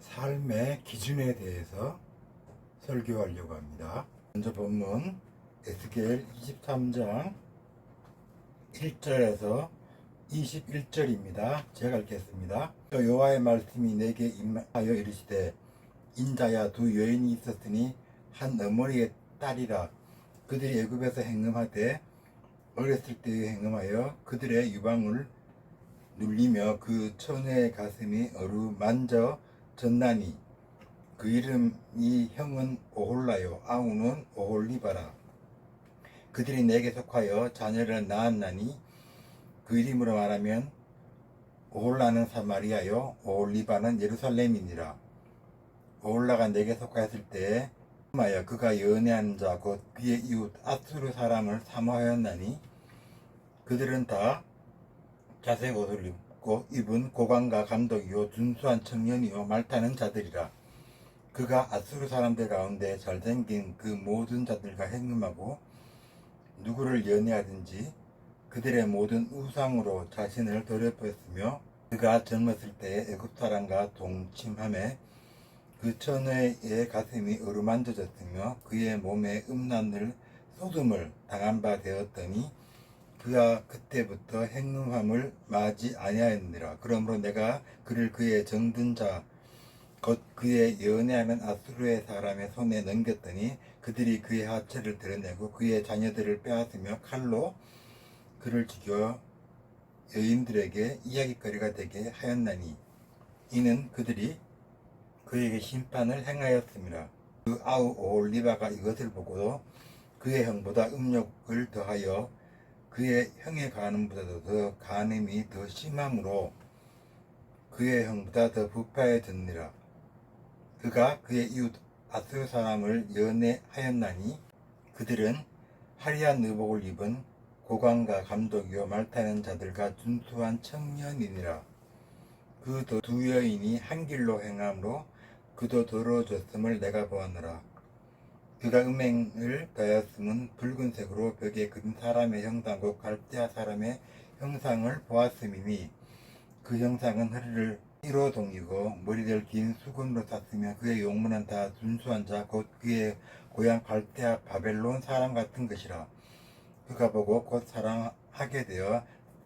삶의 기준에 대해서 설교하려고 합니다. 먼저 본문 에스겔 23장 1절에서 21절입니다. 제가 읽겠습니다. 또 여호와의 말씀이 내게 임하여 이르시되 인자야 두 여인이 있었으니 한 어머니의 딸이라 그들이 애굽에서 행음하되 어렸을 때에 행음하여 그들의 유방을 눌리며 그 처녀의 가슴이 어루만져 졌나니 그 이름이 형은 오홀라요. 아우는 오홀리바라. 그들이 내게 속하여 자녀를 낳았나니 그 이름으로 말하면 오홀라는 사마리아요. 오홀리바는 예루살렘이니라. 오홀라가 내게 속하였을 때에 마여 그가 연애한 자 곧 그의 이웃 아수르 사람을 사모하였나니 그들은 다 자색 옷을 입고 입은 고관과 감독이요 준수한 청년이요 말타는 자들이라. 그가 아수르 사람들 가운데 잘생긴 그 모든 자들과 행음하고 누구를 연애하든지 그들의 모든 우상으로 자신을 더럽혔으며 그가 젊었을 때에 애굽 사람과 동침함에 그 처녀의 가슴이 어루만져졌으며 그의 몸에 음란을 쏟음을 당한 바 되었더니 그가 그때부터 행음함을 마지 아니하였느니라. 그러므로 내가 그를 그의 정든 자, 곧 그의 연애하는 아수르의 사람의 손에 넘겼더니 그들이 그의 하체를 드러내고 그의 자녀들을 빼앗으며 칼로 그를 죽여 여인들에게 이야기거리가 되게 하였나니 이는 그들이 그에게 심판을 행하였습니다. 그 아우 올리바가 이것을 보고도 그의 형보다 음욕을 더하여 그의 형의 간음보다도 더 간음이 더 심함으로 그의 형보다 더 부패해졌느라. 그가 그의 이웃 아스 사람을 연애하였나니 그들은 화려한 의복을 입은 고관과 감독이요 말타는 자들과 준수한 청년이니라. 그두 여인이 한 길로 행함으로 그도 더러워졌음을 내가 보았노라 그가 음행을 더하였음은 붉은색으로 벽에 그린 사람의 형상 곧 갈대아 사람의 형상을 보았음이니 그 형상은 허리를 띠로 동이고 머리를 긴 수건으로 쌌으며 그의 용문은 다 준수한 자 곧 그의 고향 갈대아 바벨론 사람 같은 것이라. 그가 보고 곧 사랑하게 되어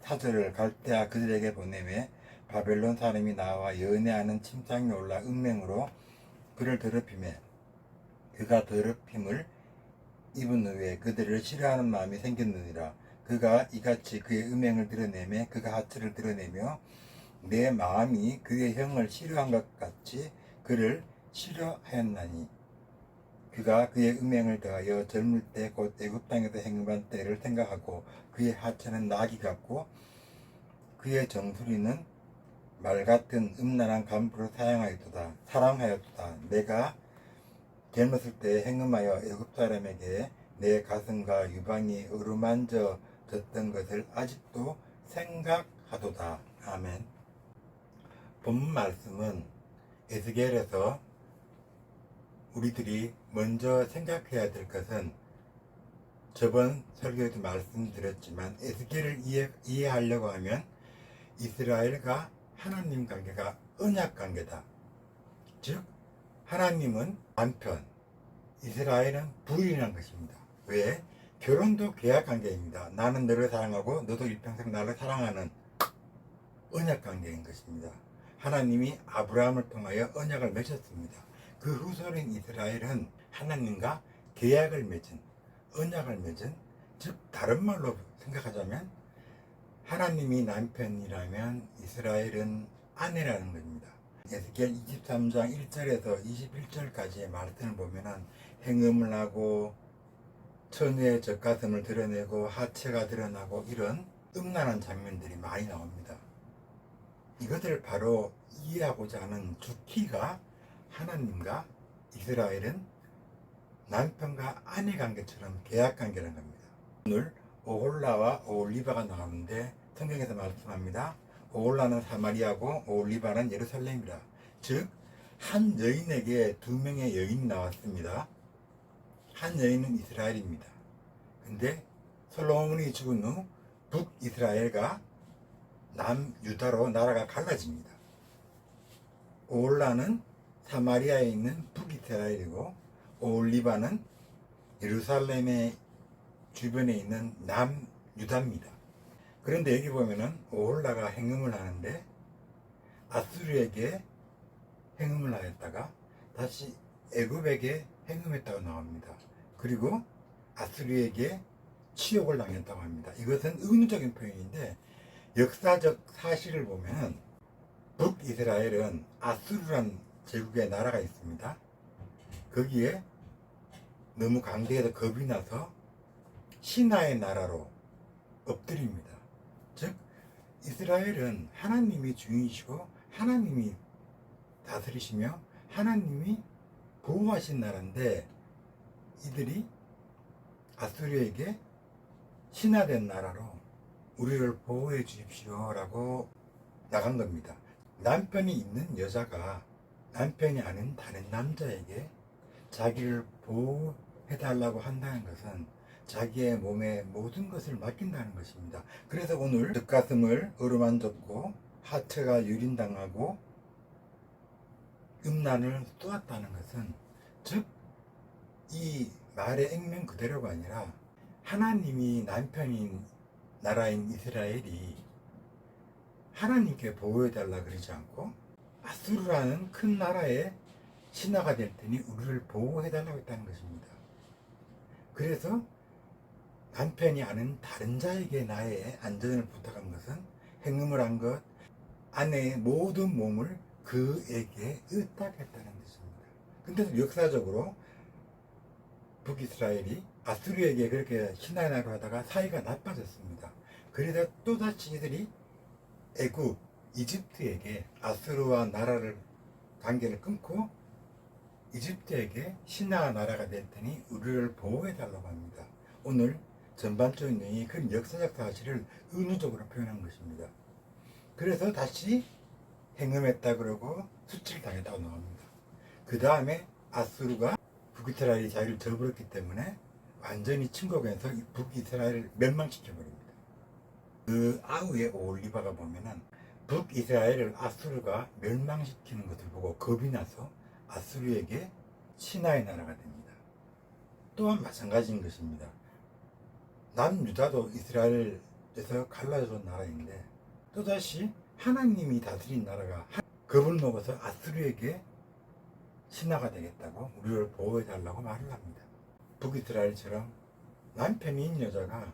사절을 갈대아 그들에게 보내매 바벨론 사람이 나와 연애하는 침상에 올라 은맹으로 그를 더럽히매 그가 더럽힘을 입은 후에 그들을 싫어하는 마음이 생겼느니라. 그가 이같이 그의 음행을 드러내매 그가 하체를 드러내며 내 마음이 그의 형을 싫어한 것 같이 그를 싫어하였나니. 그가 그의 음행을 더하여 젊을 때 곧 애굽 땅에서 행음한 때를 생각하고 그의 하체는 나귀 같고 그의 정수리는 말 같은 음란한 간부를 사용하였도다 사랑하였도다. 내가 젊었을 때 행음하여 애굽 사람에게 내 가슴과 유방이 어루만져졌던 것을 아직도 생각하도다 아멘 본 말씀은 에스겔에서 우리들이 먼저 생각해야 될 것은 저번 설교에도 말씀드렸지만 에스겔을 이해, 이해하려고 하면 이스라엘과 하나님 관계가 언약 관계다. 즉 하나님은 남편, 이스라엘은 부인한 것입니다. 왜? 결혼도 계약 관계입니다. 나는 너를 사랑하고 너도 일평생 나를 사랑하는 언약 관계인 것입니다. 하나님이 아브라함을 통하여 언약을 맺었습니다. 그 후손인 이스라엘은 하나님과 계약을 맺은 언약을 맺은 즉 다른 말로 생각하자면 하나님이 남편이라면 이스라엘은 아내라는 겁니다. 에스겔 23장 1절에서 21절까지의 말씀을 보면은 행음을 하고 처녀의 젖가슴을 드러내고 하체가 드러나고 이런 음란한 장면들이 많이 나옵니다. 이것을 바로 이해하고자 하는 주키가 하나님과 이스라엘은 남편과 아내 관계처럼 계약 관계라는 겁니다. 오늘 오홀라와 오올리바가 나오는데 성경에서 말씀합니다. 오홀라는 사마리아고 오올리바는 예루살렘이라. 즉, 한 여인에게 두 명의 여인이 나왔습니다. 한 여인은 이스라엘입니다. 근데 솔로몬이 죽은 후 북이스라엘과 남유다로 나라가 갈라집니다. 오홀라는 사마리아에 있는 북이스라엘이고 오올리바는 예루살렘의 주변에 있는 남유다입니다. 그런데 여기 보면은 오홀라가 행음을 하는데 아수르에게 행음을 하였다가 다시 애굽에게 행음했다고 나옵니다. 그리고 아수르에게 치욕을 당했다고 합니다. 이것은 의문적인 표현인데 역사적 사실을 보면 북이스라엘은 아수르란 제국의 나라가 있습니다. 거기에 너무 강대해서 겁이 나서 신하의 나라로 엎드립니다. 즉 이스라엘은 하나님이 주인이시고 하나님이 다스리시며 하나님이 보호하신 나라인데 이들이 아수르에게 신화된 나라로 우리를 보호해 주십시오라고 나간 겁니다. 남편이 있는 여자가 남편이 아닌 다른 남자에게 자기를 보호해 달라고 한다는 것은 자기의 몸에 모든 것을 맡긴다는 것입니다. 그래서 오늘 늑가슴을 어루만졌고 하체가 유린당하고 음란을 쏘았다는 것은 즉 이 말의 액면 그대로가 아니라 하나님이 남편인 나라인 이스라엘이 하나님께 보호해달라 그러지 않고 아수르라는 큰 나라의 신하가 될 테니 우리를 보호해달라고 했다는 것입니다. 그래서 남편이 아는 다른 자에게 나의 안전을 부탁한 것은 행음을 한 것, 아내의 모든 몸을 그에게 의탁했다는 것입니다. 근데 역사적으로 북이스라엘이 아수르에게 그렇게 신하나로 하다가 사이가 나빠졌습니다. 그러다 또다시 이들이 애굽, 이집트에게 아수르와 나라를 관계를 끊고 이집트에게 신하 나라가 될 테니 우리를 보호해 달라고 합니다. 오늘 전반적인 내용이 그 역사적 사실을 은유적으로 표현한 것입니다. 그래서 다시 행음했다 그러고 수출당했다고 나옵니다. 그 다음에 아수르가 북이스라엘이 자기를 저버렸기 때문에 완전히 침공해서 이 북이스라엘을 멸망시켜버립니다. 그 아우의 올리바가 보면은 북이스라엘을 아수르가 멸망시키는 것을 보고 겁이 나서 아수르에게 신하의 나라가 됩니다. 또한 마찬가지인 것입니다. 남유다도 이스라엘에서 갈라진 나라인데 또다시 하나님이 다스린 나라가 겁을 먹어서 아수르에게 신하가 되겠다고 우리를 보호해 달라고 말을 합니다. 북이스라엘처럼 남편인 여자가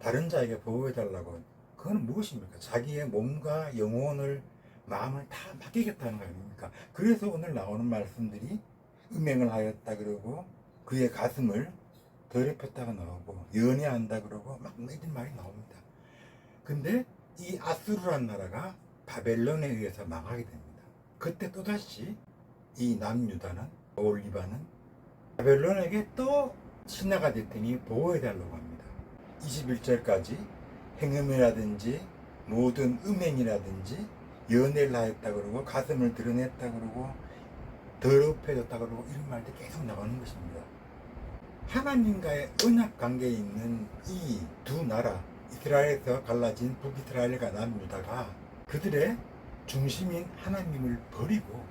다른 자에게 보호해 달라고 그건 무엇입니까? 자기의 몸과 영혼을 마음을 다 맡기겠다는 거 아닙니까? 그래서 오늘 나오는 말씀들이 음행을 하였다 그러고 그의 가슴을 더럽혔다가 나오고 연애한다 그러고 막 이런 말이 나옵니다. 근데 이 아수르란 나라가 바벨론에 의해서 망하게 됩니다. 그때 또다시 이 남유다는 올리바는 바벨론에게 또 신하가 될 테니 보호해달라고 합니다. 21절까지 행음이라든지 모든 음행이라든지 연애를 하였다 그러고 가슴을 드러냈다 그러고 더럽혀졌다 그러고 이런 말들이 계속 나오는 것입니다. 하나님과의 언약 관계에 있는 이 두 나라 이스라엘에서 갈라진 북이스라엘과 남유다가 그들의 중심인 하나님을 버리고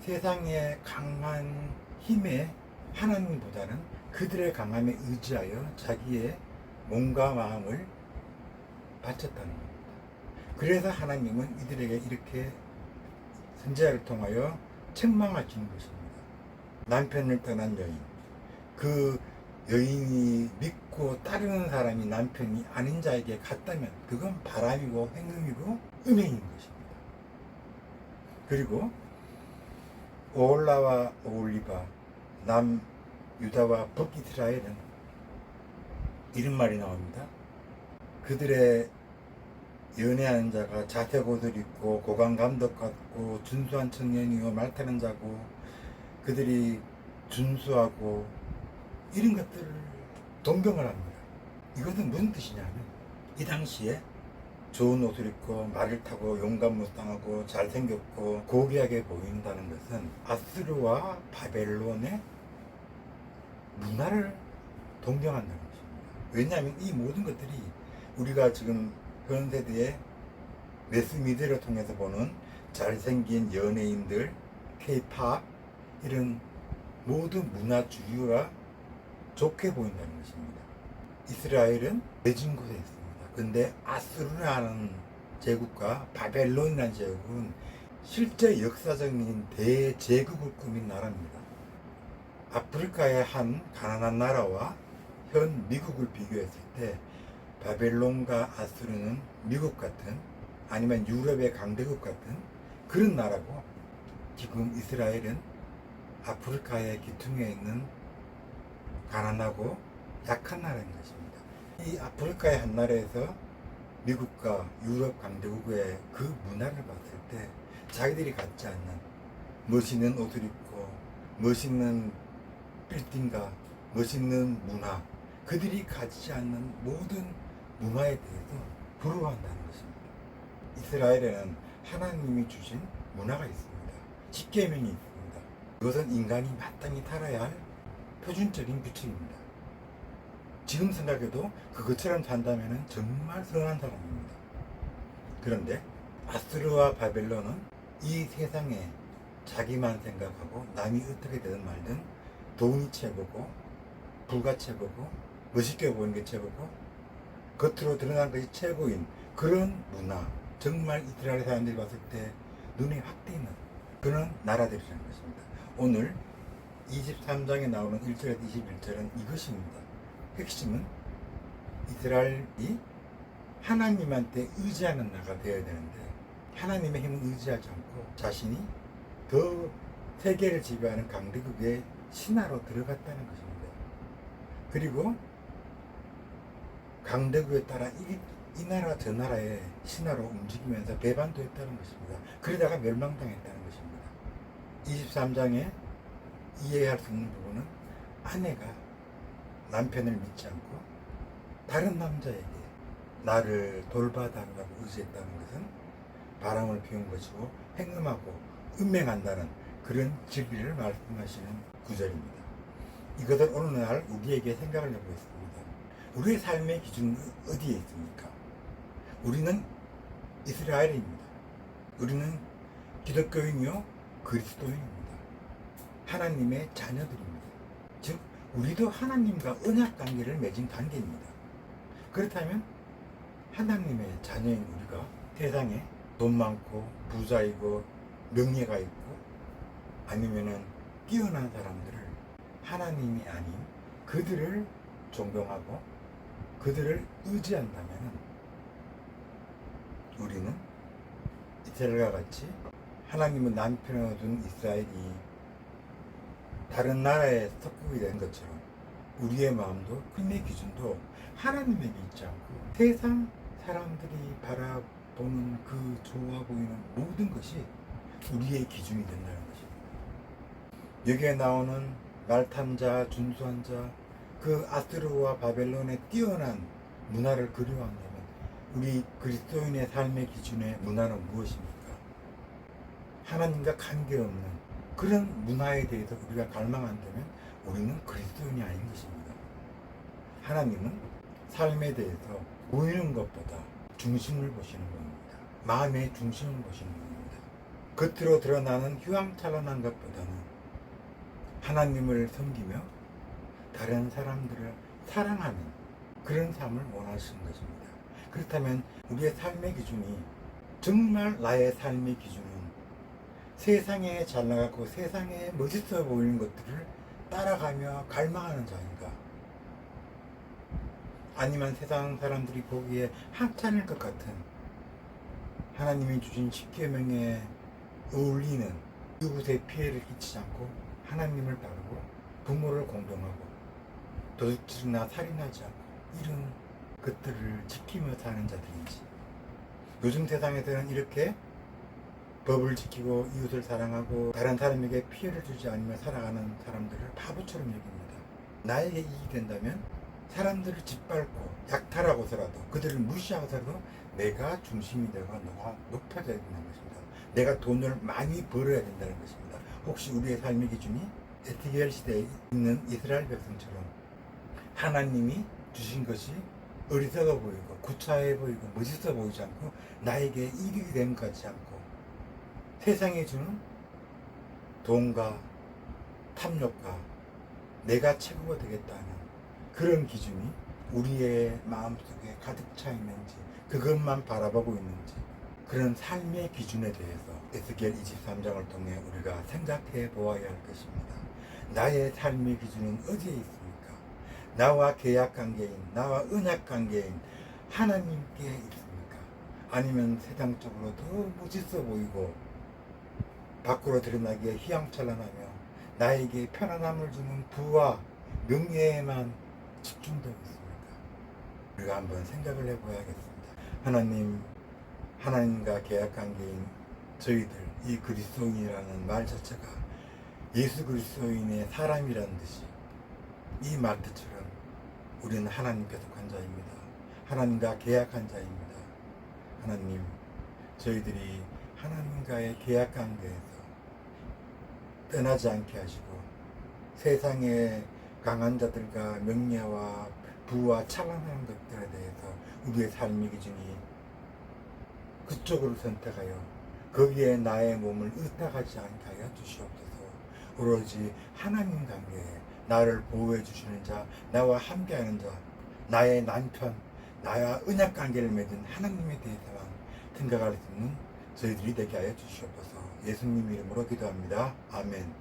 세상의 강한 힘에 하나님보다는 그들의 강함에 의지하여 자기의 몸과 마음을 바쳤다는 겁니다. 그래서 하나님은 이들에게 이렇게 선지자를 통하여 책망하시는 것입니다. 남편을 떠난 여인, 그 여인이 믿고 따르는 사람이 남편이 아닌 자에게 갔다면 그건 바람이고 행음이고 음행인 것입니다. 그리고 오올라와 오올리바, 남 유다와 북이스라엘은 이런 말이 나옵니다. 그들의 연애하는 자가 자태고들 있고 고관 감독 같고 준수한 청년이요 말타는 자고 그들이 준수하고 이런 것들을 동경을 합니다. 이것은 무슨 뜻이냐면 이 당시에 좋은 옷을 입고 말을 타고 용감무쌍하고 잘생겼고 고귀하게 보인다는 것은 아스르와 바벨론의 문화를 동경한다는 것입니다. 왜냐하면 이 모든 것들이 우리가 지금 현 세대의 매스미디어를 통해서 보는 잘생긴 연예인들, 케이팝 이런 모든 문화주의가 좋게 보인다는 것입니다. 이스라엘은 내진 곳에 있습니다. 근데 아수르라는 제국과 바벨론이라는 제국은 실제 역사적인 대제국을 꾸민 나라입니다. 아프리카의 한 가난한 나라와 현 미국을 비교했을 때 바벨론과 아수르는 미국 같은 아니면 유럽의 강대국 같은 그런 나라고 지금 이스라엘은 아프리카의 기퉁에 있는 가난하고 약한 나라인 것입니다. 이 아프리카의 한 나라에서 미국과 유럽 강대국의 그 문화를 봤을 때 자기들이 갖지 않는 멋있는 옷을 입고 멋있는 빌딩과 멋있는 문화 그들이 가지지 않는 모든 문화에 대해서 부러워한다는 것입니다. 이스라엘에는 하나님이 주신 문화가 있습니다. 십계명이 있습니다. 이것은 인간이 마땅히 살아야 할 표준적인 규칙입니다. 지금 생각해도 그것처럼 산다면 정말 선한 사람입니다. 그런데 아스르와 바벨론은 이 세상에 자기만 생각하고 남이 어떻게 되든 말든 돈이 최고고 부가 최고고 멋있게 보이는 게 최고고 겉으로 드러난 것이 최고인 그런 문화 정말 이스라엘 사람들이 봤을 때 눈에 확 띄는 그런 나라들이라는 것입니다. 오늘 23장에 나오는 1절에서 21절은 이것입니다. 핵심은 이스라엘이 하나님한테 의지하는 나라가 되어야 되는데 하나님의 힘을 의지하지 않고 자신이 더 세계를 지배하는 강대국의 신하로 들어갔다는 것입니다. 그리고 강대국에 따라 이, 이 나라 저 나라의 신하로 움직이면서 배반도 했다는 것입니다. 그러다가 멸망당했다는 것입니다. 23장에 이해할 수 있는 부분은 아내가 남편을 믿지 않고 다른 남자에게 나를 돌봐달라고 의지했다는 것은 바람을 피운 것이고 행음하고 음행한다는 그런 진리를 말씀하시는 구절입니다. 이것을 어느 날 우리에게 생각을 해보겠습니다. 우리의 삶의 기준은 어디에 있습니까? 우리는 이스라엘입니다. 우리는 기독교인이요 그리스도인입니다. 하나님의 자녀들입니다. 즉 우리도 하나님과 언약 관계를 맺은 관계입니다. 그렇다면 하나님의 자녀인 우리가 세상에 돈 많고 부자이고 명예가 있고 아니면은 뛰어난 사람들을 하나님이 아닌 그들을 존경하고 그들을 의지한다면 우리는 이스라엘과 같이 하나님은 남편을 둔 이스라엘이 다른 나라에 석국이 된 것처럼 우리의 마음도 꿈의 기준도 하나님에게 있지 않고 세상 사람들이 바라보는 그 좋아 보이는 모든 것이 우리의 기준이 된다는 것입니다. 여기에 나오는 말탄 자, 준수한 자, 그 아스르와 바벨론의 뛰어난 문화를 그리워한다면 우리 그리스도인의 삶의 기준의 문화는 무엇입니까? 하나님과 관계없는 그런 문화에 대해서 우리가 갈망한다면 우리는 그리스도인이 아닌 것입니다. 하나님은 삶에 대해서 보이는 것보다 중심을 보시는 겁니다. 마음의 중심을 보시는 겁니다. 겉으로 드러나는 휘황찬란한 것보다는 하나님을 섬기며 다른 사람들을 사랑하는 그런 삶을 원하시는 것입니다. 그렇다면 우리의 삶의 기준이 정말 나의 삶의 기준은 세상에 잘 나가고 세상에 멋있어 보이는 것들을 따라가며 갈망하는 자인가? 아니면 세상 사람들이 보기에 하찮을 것 같은 하나님이 주신 십계명에 어울리는 이웃에 피해를 끼치지 않고 하나님을 바르고 부모를 공경하고 도둑질이나 살인하지 않고 이런 것들을 지키며 사는 자들인지 요즘 세상에서는 이렇게 법을 지키고 이웃을 사랑하고 다른 사람에게 피해를 주지 않으며 살아가는 사람들을 바보처럼 여깁니다. 나에게 이익이 된다면 사람들을 짓밟고 약탈하고서라도 그들을 무시하고서라도 내가 중심이 되고 너가 높아져야 된다는 것입니다. 내가 돈을 많이 벌어야 된다는 것입니다. 혹시 우리의 삶의 기준이 에티겔 시대에 있는 이스라엘 백성처럼 하나님이 주신 것이 어리석어 보이고 구차해 보이고 멋있어 보이지 않고 나에게 되는 것 같지 않고 세상에 주는 돈과 탐욕과 내가 최고가 되겠다는 그런 기준이 우리의 마음속에 가득 차 있는지 그것만 바라보고 있는지 그런 삶의 기준에 대해서 에스겔 23장을 통해 우리가 생각해 보아야 할 것입니다. 나의 삶의 기준은 어디에 있습니까? 나와 계약 관계인, 나와 언약 관계인 하나님께 있습니까? 아니면 세상적으로 더 멋있어 보이고 밖으로 드러나기에 휘황찬란하며 나에게 편안함을 주는 부와 명예에만 집중되고 있습니까? 우리가 한번 생각을 해봐야겠습니다. 하나님, 하나님과 계약 관계인 저희들, 이 그리스도인이라는 말 자체가 예수 그리스도인의 사람이라는 뜻이 이 말뜻처럼 우리는 하나님께 속한 자입니다. 하나님과 계약한 자입니다. 하나님, 저희들이 하나님과의 계약 관계에서 떠나지 않게 하시고 세상의 강한 자들과 명예와 부와 찬란한 것들에 대해서 우리의 삶의 기준이 그쪽으로 선택하여 거기에 나의 몸을 의탁하지 않게 하여 주시옵소서. 오로지 하나님 관계에 나를 보호해 주시는 자, 나와 함께하는 자, 나의 남편, 나와 언약 관계를 맺은 하나님에 대해서만 생각할 수 있는 저희들이 되게 하여 주시옵소서. 예수님 이름으로 기도합니다. 아멘.